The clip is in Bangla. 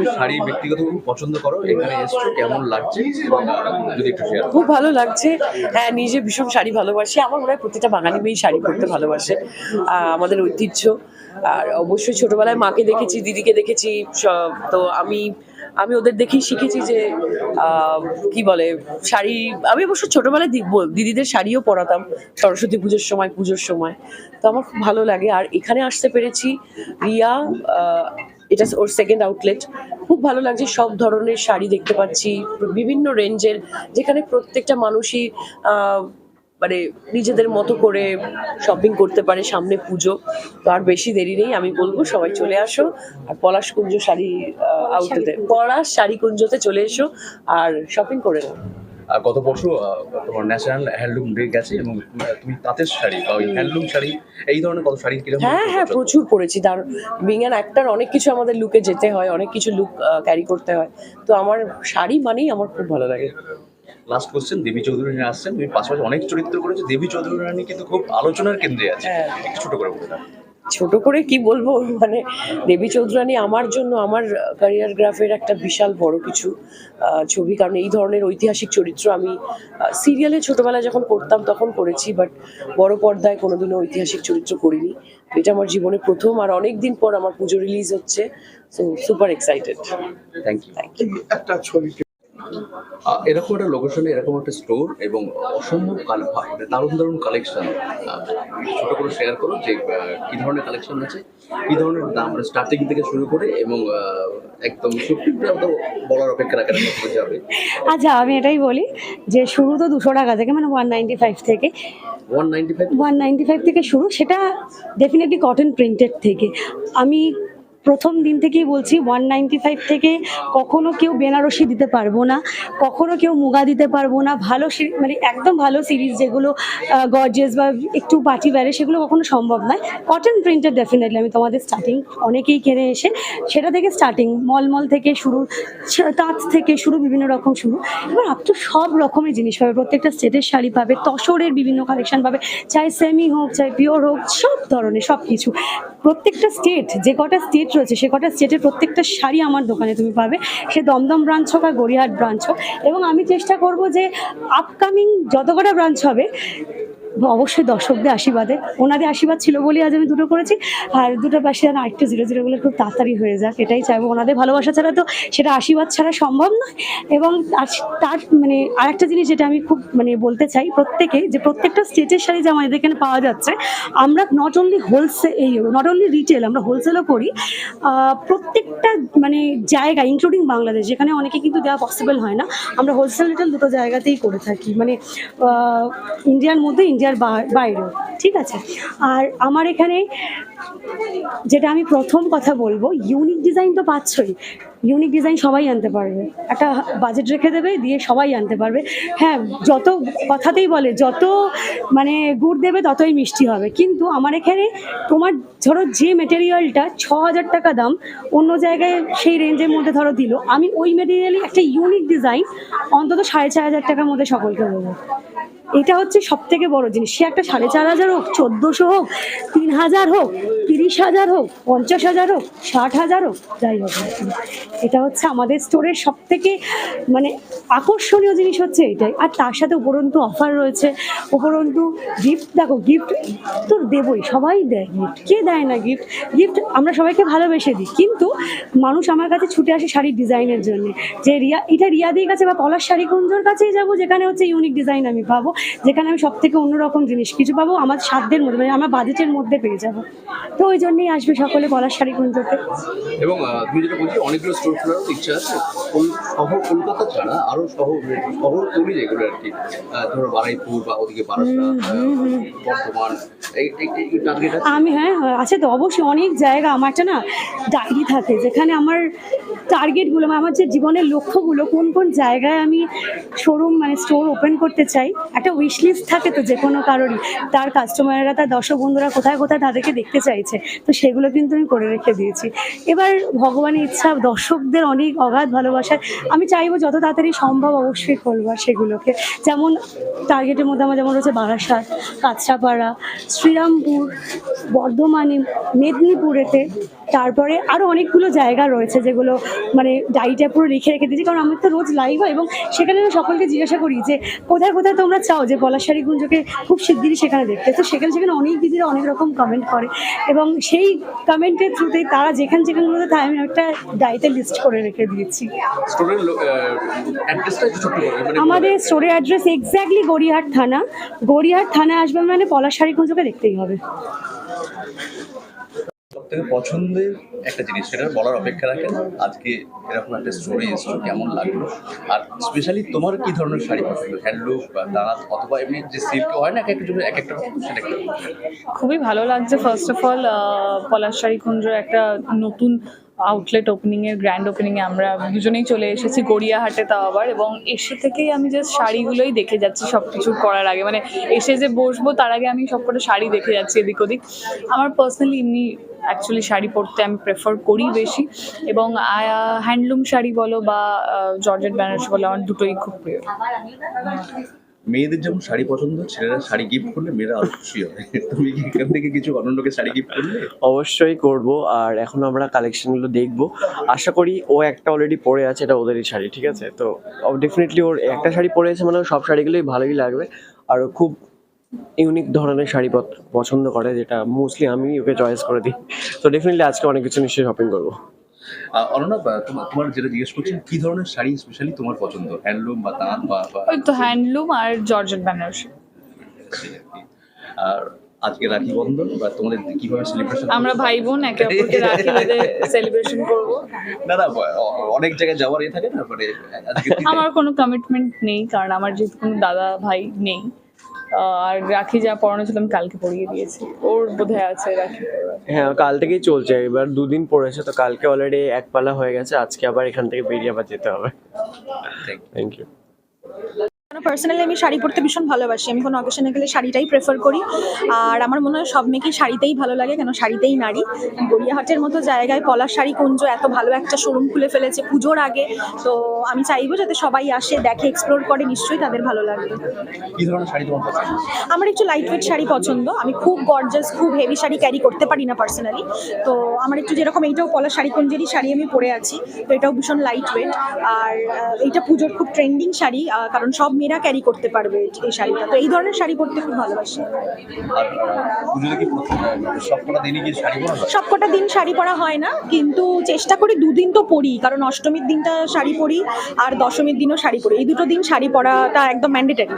তুমি শাড়ি ব্যক্তিগতভাবে পছন্দ করো, এখানে এসছো, কেমন লাগছে? যদি একটু শেয়ার খুব ভালো লাগছে। হ্যাঁ নিজে ভীষণ শাড়ি ভালোবাসি। আমার মনে হয় প্রতিটা বাঙালি মেয়ে শাড়ি পরতে ভালোবাসে। আমাদের ঐতিহ্য। আর অবশ্যই ছোটবেলায় মাকে দেখেছি, দিদিকে দেখেছি তো আমি আমি ওদের দেখেই শিখেছি যে কি বলে, শাড়ি, আমি অবশ্য ছোটবেলায় দিদিদের শাড়িও পরাতাম সরস্বতী পুজোর সময় পুজোর সময়। তো আমার খুব ভালো লাগে। আর এখানে আসতে পেরেছি রিয়া এটা ওর সেকেন্ড আউটলেট খুব ভালো লাগছে, সব ধরনের শাড়ি দেখতে পাচ্ছি, বিভিন্ন রেঞ্জের, যেখানে প্রত্যেকটা মানুষই মানে নিজেদের মতো করে শপিং করতে পারে সামনে পুজো। তো আর বেশি দেরি নেই, আমি বলব সবাই চলে আসো, আর পলাশ কুঞ্জ শাড়ি আউটলেটে পলাশ শাড়ি কুঞ্জতে চলে এসো, আর শপিং করে নাও। গত বছর তোমার ন্যাশনাল হ্যান্ডলুম ডে গেছে এবং তুমি তাঁতের শাড়ি বা ওই হ্যান্ডলুম শাড়ি এই ধরনের কত শাড়ি কীরকম হ্যাঁ হ্যাঁ প্রচুর পড়েছি তার বিং অ্যান অ্যাক্টার অনেক কিছু আমাদের লুকে যেতে হয় অনেক কিছু লুক ক্যারি করতে হয়। তো আমার শাড়ি মানেই আমার খুব ভালো লাগে। লাস্ট কোশ্চেন দেবী চৌধুরী আসছেন। তুমি পাশাপাশি অনেক চরিত্র করেছ। দেবী চৌধুরী রানী কিন্তু খুব আলোচনার কেন্দ্রে আছে হ্যাঁ। একটু ছোট করে বলে দাও। ছোট করে কি বলব? মানে দেবী চৌধুরানী আমার জন্য আমার ক্যারিয়ার গ্রাফের একটা বিশাল বড় কিছু ছবি। কারণ এই ধরনের ঐতিহাসিক চরিত্র আমি সিরিয়ালে ছোটবেলায় যখন করতাম তখন করেছি বাট বড় পর্দায় কোনোদিনও ঐতিহাসিক চরিত্র করিনি। এটা আমার জীবনে প্রথম আর অনেক দিন পর আমার পুজো রিলিজ হচ্ছে so super excited thank you একটা ছবি এরকম একটা লোকেশনে এরকম একটা স্টোর এবং অসম্ভব কাল দারুণ দারুণ কালেকশন ছোটো করে শেয়ার করো যে কী ধরনের কালেকশন আছে কী ধরনের দাম স্টার্টিং থেকে শুরু করে এবং একদম সত্যিটা তো বলার অপেক্ষা রাখে না কতটা যাবে। আচ্ছা আমি এটাই বলি যে শুরু তো দুশো টাকা থেকে মানে ওয়ান নাইনটি ফাইভ থেকে। One ninety five one ninety five থেকে শুরু সেটা ডেফিনেটলি কটন প্রিন্টেড থেকে। আমি প্রথম দিন থেকেই বলছি ওয়ান নাইনটি ফাইভ থেকে কখনো কেউ বেনারসি দিতে পারব না, কখনো কেউ মুগা দিতে পারব না, ভালো মানে একদম ভালো সিরিজ যেগুলো গর্জেস বা একটু পার্টি বেড়ে সেগুলো কখনো সম্ভব নয়। কটন প্রিন্টেড ডেফিনেটলি আমি তোমাদের স্টার্টিং অনেকেই কিনে এসে, সেটা থেকে স্টার্টিং মলমল থেকে শুরু তাঁত থেকে শুরু, বিভিন্ন রকম শুরু। এবার আপ টু সব রকমের জিনিস পাবে, প্রত্যেকটা স্টেটের শাড়ি পাবে, তসরের বিভিন্ন কালেকশন পাবে, চাই সেমি হোক, চাই পিওর হোক, সব ধরনের সব কিছু প্রত্যেকটা স্টেট যে কটা স্টেট রয়েছে, সে কটা সেটের প্রত্যেকটা শাড়ি আমার দোকানে তুমি পাবে। সে দমদম ব্রাঞ্চ হোক আর গড়িয়াহাট ব্রাঞ্চ হোক। এবং আমি চেষ্টা করব যে আপকামিং যত কটা ব্রাঞ্চ হবে অবশ্যই দর্শকদের আশীর্বাদে। ওনাদের আশীর্বাদ ছিল বলেই আজ আমি দুটো করেছি। আর দুটো পাশে যেন আরেকটু জিরো জিরো জিরোগুলো খুব তাড়াতাড়ি হয়ে যাক, এটাই চাইব। ওনাদের ভালোবাসা ছাড়া তো সেটা আশীর্বাদ ছাড়া সম্ভব নয়। এবং তার- মানে আরেকটা জিনিস যেটা আমি খুব মানে বলতে চাই প্রত্যেকে, যে প্রত্যেকটা স্টেটের শাড়ি যে আমাদের এখানে পাওয়া যাচ্ছে। আমরা নট অনলি হোলসেল এই নট অনলি রিটেল আমরা হোলসেলও করি। প্রত্যেকটা মানে জায়গা ইনক্লুডিং বাংলাদেশ, যেখানে অনেকে কিন্তু দেওয়া পসিবল হয় না। আমরা হোলসেল রিটেল দুটো জায়গাতেই করে থাকি। মানে ইন্ডিয়ার মধ্যে ইন্ডিয়ার বা- বাইরেও ঠিক আছে? আর আমার এখানে যেটা আমি প্রথম কথা বলব ইউনিক ডিজাইন তো পাচ্ছই। ইউনিক ডিজাইন সবাই আনতে পারবে। একটা বাজেট রেখে দেবে, দিয়ে সবাই আনতে পারবে। হ্যাঁ যত কথাতেই বলে, যত মানে গুড় দেবে, ততই মিষ্টি হবে। কিন্তু আমার এখানে তোমার ধরো যে মেটেরিয়ালটা ছ হাজার টাকা দাম, অন্য জায়গায় সেই রেঞ্জের মধ্যে ধরো দিল। আমি ওই মেটেরিয়ালই একটা ইউনিক ডিজাইন অন্তত সাড়ে চার হাজার টাকার মধ্যে সকলকে দেবো। এটা হচ্ছে সব থেকে বড় জিনিস। সে একটা সাড়ে চার হাজার হোক, চোদ্দোশো হোক, তিন হাজার হোক, তিরিশ হাজার হোক, পঞ্চাশ হাজার হোক, ষাট হাজার হোক, যাই হোক এটা হচ্ছে আমাদের স্টোরের সব থেকে মানে আকর্ষণীয় জিনিস হচ্ছে এটাই। আর তার সাথে উপরন্তু অফার রয়েছে। উপরন্তু গিফট দেখো গিফট তো দেবই, সবাই দেয় গিফট কে দেয় না গিফট গিফট আমরা সবাইকে ভালোবেসে দিই। কিন্তু মানুষ আমার কাছে ছুটে আসে শাড়ির ডিজাইনের জন্য। যে রিয়া, এটা রিয়াদির কাছে বা পলাশ শাড়ি কুঞ্জোর কাছেই যাব, যেখানে হচ্ছে ইউনিক ডিজাইন আমি পাবো। যেখানে আমি সব থেকে অন্যরকম জিনিস। কিছু পাবো আমার সাধ্যের মধ্যে মানে আমার বাজেটের মধ্যে পেয়ে যাব। তো ওই জন্যই আসবে সকলে পলাশ শাড়ি কুঞ্জোতে এবং তুমি যেটা বলছি অনেকগুলো স্টোর খোলারও ইচ্ছা আছে। শহর কলকাতা ছাড়া আরও শহর শহর তৈরি যেগুলো আর কি ধরো বারাইপুর বা ওদিকে বর্ধমান আমি হ্যাঁ আছে তো অবশ্যই অনেক জায়গা। আমার একটা না ডায়েরি থাকে যেখানে আমার টার্গেটগুলো আমার যে জীবনের লক্ষ্যগুলো কোন কোন জায়গায় আমি শোরুম মানে স্টোর ওপেন করতে চাই একটা একটা উইশ লিস্ট থাকে তো যে কোনো কারোরই। তার কাস্টমাররা তার দর্শক বন্ধুরা কোথায় কোথায় তাদেরকে দেখতে চাইছে, তো সেগুলো কিন্তু আমি করে রেখে দিয়েছি। এবার ভগবানের ইচ্ছা, দর্শকদের অনেক অগাধ ভালোবাসায় আমি চাইব যত তাড়াতাড়ি সম্ভব অবশ্যই করবার সেগুলোকে। যেমন টার্গেটের মধ্যে আমার যেমন রয়েছে বারাসাত, কাঁচরাপাড়া, শ্রীরামপুর, বর্ধমানে, মেদিনীপুরেতে তারপরে আরও অনেকগুলো জায়গা রয়েছে যেগুলো মানে ডাইটে পুরো লিখে রেখে দিয়েছি। কারণ আমি তো রোজ লাইভ হয় এবং সেখানে আমি সকলকে জিজ্ঞাসা করি যে কোথায় কোথায় তোমরা চাও যে পলাশাড়ি গুঞ্জকে খুব শিগগিরই সেখানে দেখতে? তো সেখানে সেখানে অনেক দিদিরা অনেক রকম কমেন্ট করে এবং সেই কমেন্টের থ্রুতেই তারা যেখানে যেখানগুলোতে থাকে আমি একটা ডাইতে লিস্ট করে রেখে দিয়েছি। মানে আমাদের স্টোরের অ্যাড্রেস এক্স্যাক্টলি গড়িয়াহাট থানা। গড়িয়াহাট থানা আসবে মানে পলাশাড়ি গুঞ্জকে দেখতেই হবে। থেকে পছন্দের একটা জিনিস, সেটা বলার অপেক্ষা রাখেন। আজকে এরকম একটা স্টোরি এসছো, কেমন লাগল? আর স্পেশালি তোমার কি ধরনের শাড়ি পছন্দ? হ্যান্ডলুম বা তাঁত অথবা এমনি যে সিল্ক হয় না, এক একটা জন্য এক একটা সেটা খুবই ভালো লাগছে first of all Palashari Kunj একটা নতুন আউটলেট ওপেনিং এর গ্র্যান্ড ওপেনিং এ আমরা দুজনেই চলে এসেছি গড়িয়াহাটে তাও আবার, এবং এসে থেকেই আমি জাস্ট শাড়িগুলোই দেখে যাচ্ছি সব কিছু করার আগে। মানে এসে যে বসবো, তার আগে আমি সবকটা শাড়ি দেখে যাচ্ছি এদিক ওদিক আমার পার্সোনালি এমনি অ্যাকচুয়ালি শাড়ি পরতে আমি প্রেফার করি বেশি। এবং হ্যান্ডলুম শাড়ি বলো বা জর্জেট বেনারসি বলো আমার দুটোই খুব প্রিয়। মেয়েদের যেমন শাড়ি পছন্দ ছেলেরা শাড়ি গিফট করলে মেয়েরা আরও খুশি হয় তুমি কি এখান থেকে কিছু অনন্যকে শাড়ি গিফট করলে? অবশ্যই করব আর এখন আমরা কালেকশনগুলো দেখব। আশা করি ও একটা অলরেডি পরে আছে এটা ওদেরই শাড়ি ঠিক আছে? তো ডেফিনেটলি ওর একটা শাড়ি পরে আছে মানে সব শাড়িগুলোই ভালোই লাগবে। আর ও খুব ইউনিক ধরনের শাড়ি পছন্দ করে যেটা মোস্টলি আমি ওকে চয়েস করে দিই। তো ডেফিনেটলি আজকে অনেক কিছু নিশ্চয়ই শপিং করব। তোমার তোমার যেটা জিজ্ঞেস করছি কি ধরনের শাড়ি স্পেশালি তোমার পছন্দ? হ্যান্ডলুম বা তাঁত বা বা- ওই তো হ্যান্ডলুম আর জর্জেট বেনারসি আর আজকে রাখি বন্ধন বা তোমাদের কীভাবে সেলিব্রেশন আমরা ভাই বোন একে অপরকে রাখি বেঁধে সেলিব্রেশন করব। না না অনেক জায়গায় যাওয়ার এ থাকে না মানে আমার কোনো কমিটমেন্ট নেই কারণ আমার যেহেতু কোনো দাদা ভাই নেই। আর রাখি যা পড়ানো ছিল আমি কালকে পড়িয়ে দিয়েছি। ওর বোধহয় আছে রাখি হ্যাঁ কাল থেকেই চলছে। এবার দুদিন পড়েছে তো কালকে অলরেডি এক পালা হয়ে গেছে। আজকে আবার এখান থেকে বেরিয়ে আবার যেতে হবে। থ্যাংক ইউ পার্সোনালি আমি শাড়ি পরতে ভীষণ ভালোবাসি। আমি কোনো অকেশনে গেলে শাড়িটাই প্রেফার করি। আর আমার মনে হয় সব মেয়েকেই শাড়িতেই ভালো লাগে কেন শাড়িতেই নারী। গড়িয়াহাটের মতো জায়গায় পলাশ শাড়ি কুঞ্জ এত ভালো একটা শোরুম খুলে ফেলেছে পুজোর আগে। তো আমি চাইব যাতে সবাই আসে দেখে এক্সপ্লোর করে নিশ্চয়ই তাদের ভালো লাগবে। আমার একটু লাইট ওয়েট শাড়ি পছন্দ। আমি খুব গর্জাস খুব হেভি শাড়ি ক্যারি করতে পারি না পার্সোনালি তো আমার একটু যেরকম এইটাও পলা শাড়ি কুঞ্জেরই শাড়ি আমি পরে আছি তো এটাও ভীষণ লাইট ওয়েট আর এইটা পুজোর খুব ট্রেন্ডিং শাড়ি কারণ সব মেয়েরা ক্যারি করতে পারবে এই শাড়িটা। তো এই ধরনের শাড়ি পরতে খুব ভালোবাসি। হয়? সবকটা দিন শাড়ি পরা হয় না কিন্তু চেষ্টা করি দুদিন তো পরি কারণ অষ্টমীর দিনটা শাড়ি পরি আর দশমীর দিনও শাড়ি পরি। এই দুটো দিন শাড়ি পরাটা একদম ম্যান্ডেটারি